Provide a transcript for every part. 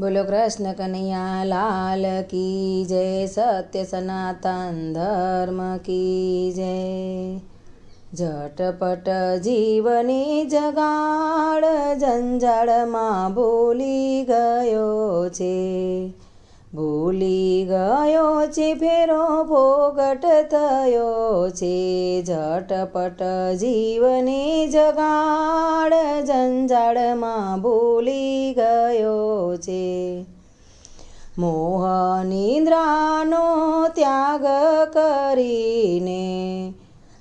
બોલો કૃષ્ણ કનૈયા, લાલ કી જય, સત્ય સનાતન ધર્મ કી જય. ઝટપટ જીવની જગાડ જંજાળમાં ભૂલી ગયો છે. ભૂલી ગયો છે, ફેરો ભોગટ થયો છે. ઝટપટ જીવની જગાડ જંજાળમાં ભૂલી ગયો છે મોહ નિદ્રાનો ત્યાગ કરીને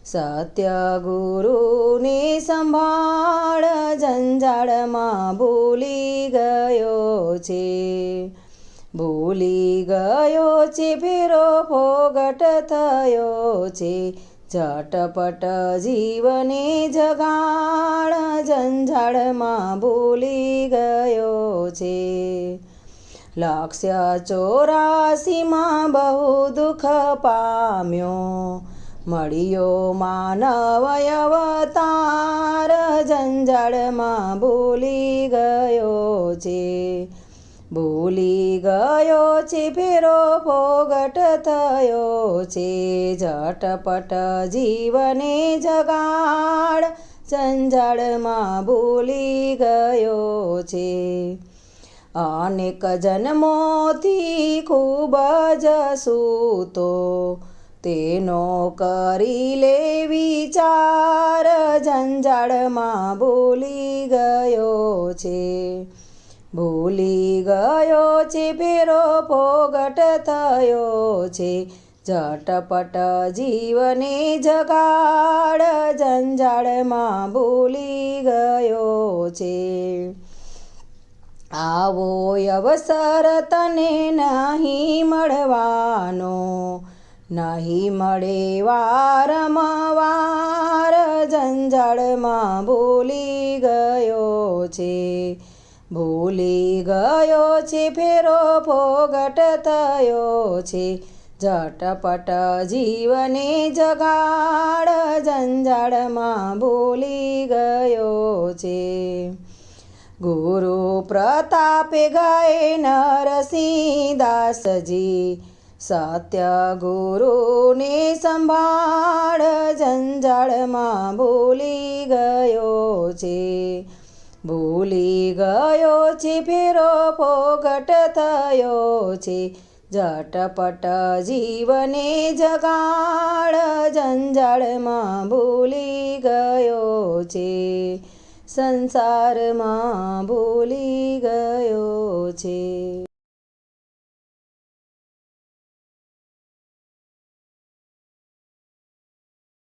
સત્ય ગુરુને સંભાળ જંજાળમાં ભૂલી ગયો છે. ભૂલી ગયો છે, ફેરો ફોગટ થયો છે. ઝટપટ જીવને જગાડ ઝંઝાળમાં ભૂલી ગયો છે લક્ષ્ય ચોરાસીમાં બહુ દુઃખ પામ્યો. મળ્યો માનવ અવતાર, જંજાળમાં ભૂલી ગયો છે. ભૂલી ગયો છે, ફેરો ફોગટ થયો છે. ઝટપટ જીવને જગાડ, જંજાળમાં ભૂલી ગયો છે. અનેક જન્મોથી ખૂબ જ સૂતો, તેનો કરી લે વિચાર ઝંઝાળમાં ભૂલી ગયો છે. ભૂલી ગયો છે ફેરો ફોગટ થયો છે. ઝટપટ જીવને જગાડ ઝંઝાળમાં ભૂલી ગયો છે. આવો અવસર તને નહીં મળવાનો, નહીં મળે વારમવાર ઝંઝળમાં ભૂલી ગયો છે, ભૂલી ગયો છે, ફેરો ફોગટ થયો છે, ઝટપટ જીવને જગાડ, જંજાળમાં ભૂલી ગયો છે. ગુરુ પ્રતાપે ગાય નરસિંહ દાસજી સત્ય ગુરુને સંભાળ, જંજાળમાં ભૂલી ગયો છે. ભૂલી ગયો છે, ફેરો ફોગટ થયો છે. ઝટપટ જીવને જગાડ, જંજાળમાં ભૂલી ગયો છે. સંસારમાં ભૂલી ગયો છે.